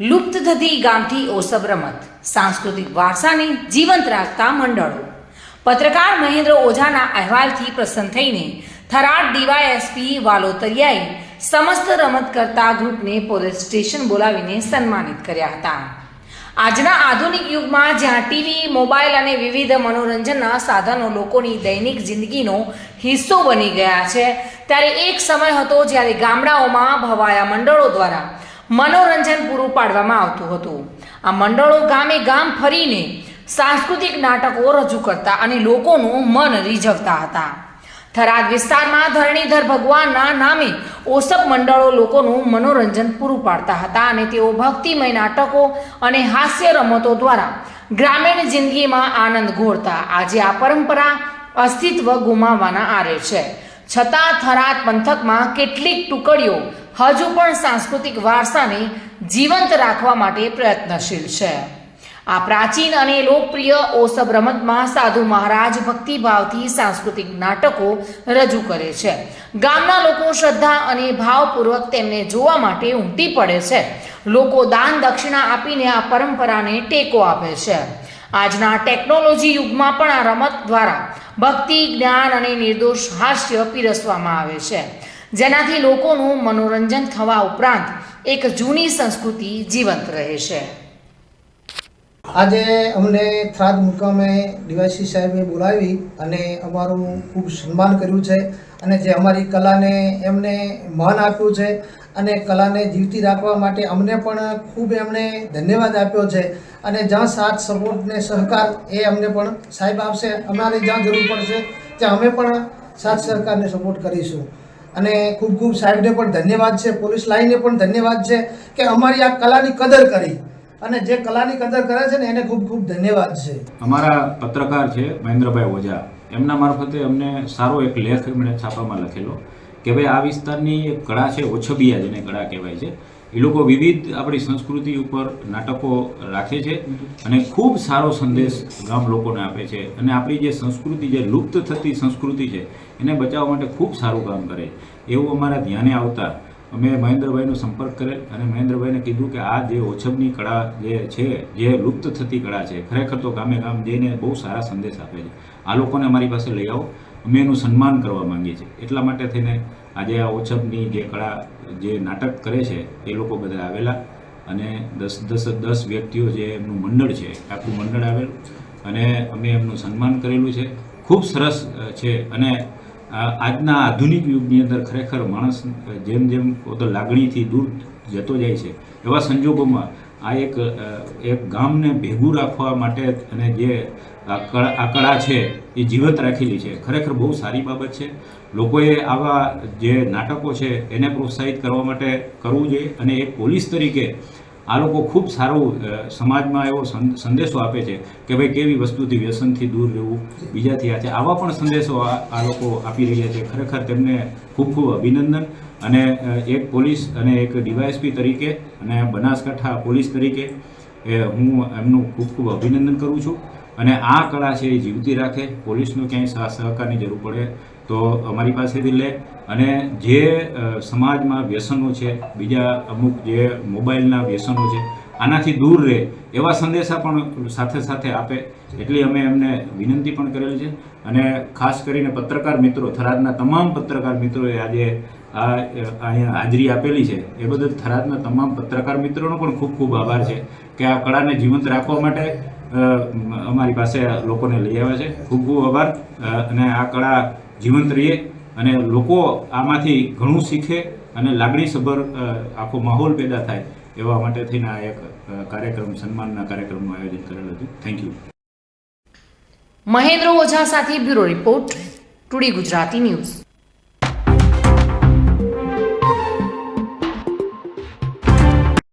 લુપ્ત થતી ગામઠી ઓસબ રમત, સાંસ્કૃતિક વારસાને જીવંત રાખતા મંડળો. પત્રકાર મહેન્દ્ર ઓઝાના અહેવાલથી પ્રસન્ન થઈને થરાદ ડીવાયએસપી વાલોતરિયાએ સમસ્ત રમત કરતા ગ્રુપને પોલીસ સ્ટેશન બોલાવીને સન્માનિત કર્યા હતા. આજના આધુનિક યુગમાં જ્યાં ટીવી, મોબાઈલ અને વિવિધ મનોરંજનના સાધનો લોકોની દૈનિક જિંદગીનો હિસ્સો બની ગયા છે, ત્યારે એક સમય હતો જ્યારે ગામડાઓમાં ભવાયા મંડળો દ્વારા મનોરંજન પૂરું પાડવામાં આવતું હતું. આ મંડળો ગામે ગામ ફરીને સાંસ્કૃતિક નાટકો રજૂ કરતા અને લોકોનું મન રીઝવતા હતા. થરાદ વિસ્તારમાં ધરણીધર ભગવાનના નામે ઓસપ મંડળો લોકોનું મનોરંજન પૂરું પાડતા હતા અને તેઓ ભક્તિમય નાટકો અને હાસ્ય રમતો દ્વારા ગ્રામીણ જિંદગીમાં આનંદ ઘોળતા આજે આ પરંપરા અસ્તિત્વ ગુમાવવાના આરે છે. છતાં થરાદ પંથકમાં કેટલીક ટુકડીઓ હજુ પણ સાંસ્કૃતિક વારસાને જીવંત રાખવા માટે પ્રયત્નશીલ છે. આ પ્રાચીન અને લોકપ્રિય ઓસબ રમતમાં સાધુ મહારાજ ભક્તિભાવથી સાંસ્કૃતિક નાટકો રજૂ કરે છે. ગામના લોકો શ્રદ્ધા અને ભાવપૂર્વક તેમને જોવા માટે ઉમટી પડે છે. લોકો દાન દક્ષિણા આપીને આ પરંપરાને ટેકો આપે છે. આજના ટેકનોલોજી યુગમાં પણ આ રમત દ્વારા ભક્તિ, જ્ઞાન અને નિર્દોષ હાસ્ય પીરસવામાં આવે છે. જેનાથી લોકોનું મનોરંજન થવા ઉપરાંત એક જૂની સંસ્કૃતિ જીવંત રહે છે. આજે અમને થરાદ મુકામે ડીવાયસી સાહેબે બોલાવી અને અમારું ખૂબ સન્માન કર્યું છે અને જે અમારી કલાને એમને માન આપ્યું છે અને કલાને જીવતી રાખવા માટે અમને પણ ખૂબ એમણે ધન્યવાદ આપ્યો છે. અને જ્યાં સાથ સપોર્ટ ને સહકાર એ અમને પણ સાહેબ આપશે અમારે જ્યાં જરૂર પડશે, ત્યાં અમે પણ સાથ સહકારને સપોર્ટ કરીશું. અને ખૂબ ખૂબ સાહેબને પણ ધન્યવાદ છે, પોલીસ લાઈને પણ ધન્યવાદ છે કે અમારી આ કલાની કદર કરી. અને જે કલાની કદર કરે છે ને એને ખૂબ ખૂબ ધન્યવાદ છે. અમારા પત્રકાર છે મહેન્દ્રભાઈ ઓઝા. એમના મારફતે અમને સારો એક લેખ એમણે છાપામાં લખેલો. કે ભાઈ આ વિસ્તારની એક કળા છે, ઓછબિયા જેને કળા કહેવાય છે. એ લોકો વિવિધ આપણી સંસ્કૃતિ ઉપર નાટકો રાખે છે અને ખૂબ સારો સંદેશ ગામ લોકોને આપે છે. અને આપણી જે સંસ્કૃતિ જે લુપ્ત થતી સંસ્કૃતિ છે, એને બચાવવા માટે ખૂબ સારું કામ કરે. એવું અમારા ધ્યાને આવતા અમે મહેન્દ્રભાઈનો સંપર્ક કરેલ અને મહેન્દ્રભાઈને કીધું કે આ જે ઓછબની કળા જે છે, જે લુપ્ત થતી કળા છે, ખરેખર તો ગામે ગામ જઈને બહુ સારા સંદેશ આપે છે. આ લોકોને અમારી પાસે લઈ આવો. અમે એનું સન્માન કરવા માંગીએ છીએ. એટલા માટે થઈને આજે આ ઓછબની જે કળા, જે નાટક કરે છે, એ લોકો બધા આવેલા અને દસ દસ દસ વ્યક્તિઓ જે એમનું મંડળ છે, આખું મંડળ આવેલું અને અમે એમનું સન્માન કરેલું છે. ખૂબ સરસ છે અને આજના આધુનિક યુગની અંદર ખરેખર માણસ જેમ જેમ પોતે લાગણીથી દૂર જતો જાય છે, એવા સંજોગોમાં આ એક એક ગામને ભેગું રાખવા માટે અને જે આ કળા છે એ જીવંત રાખેલી છે. ખરેખર બહુ સારી બાબત છે. લોકોએ આવા જે નાટકો છે એને પ્રોત્સાહિત કરવા માટે કરવું જોઈએ અને એક પોલીસ તરીકે આ લોકો ખૂબ સારું સમાજમાં એવો સંદેશો આપે છે કે ભાઈ કેવી વસ્તુથી વ્યસનથી દૂર રહેવું, બીજાથી આ છે. આવા પણ સંદેશો આ લોકો આપી રહ્યા છે. ખરેખર તેમને ખૂબ ખૂબ અભિનંદન અને એક પોલીસ અને એક ડીવાયએસપી તરીકે અને બનાસકાંઠા પોલીસ તરીકે, એ હું એમનું ખૂબ ખૂબ અભિનંદન કરું છું. અને આ કળા છે એ જીવતી રાખે. પોલીસનો ક્યાંય સહ સહકારની જરૂર પડે તો અમારી પાસેથી લે. અને જે સમાજમાં વ્યસનો છે, બીજા અમુક જે મોબાઈલના વ્યસનો છે, આનાથી દૂર રહે, એવા સંદેશા પણ સાથે સાથે આપે. એટલી અમે એમને વિનંતી પણ કરેલી છે. અને ખાસ કરીને પત્રકાર મિત્રો, થરાદના તમામ પત્રકાર મિત્રોએ આજે આ અહીંયા હાજરી આપેલી છે. એ બદલ થરાદના તમામ પત્રકાર મિત્રોનો પણ ખૂબ ખૂબ આભાર છે કે આ કળાને જીવંત રાખવા માટે અમારી પાસે લોકોને લઈ આવ્યા છે. ખૂબ ખૂબ આભાર. અને આ કળા જીવંત રહીએ અને લોકો આમાંથી ઘણું શીખે અને લાગણીસભર આખો માહોલ પેદા થાય એવા માટે થઈને આ એક કાર્યક્રમ, સન્માનના કાર્યક્રમનું આયોજન કરેલ હતું. થેન્ક યુ મહેન્દ્ર ઓઝા સાથે bureau report, today Gujarati news.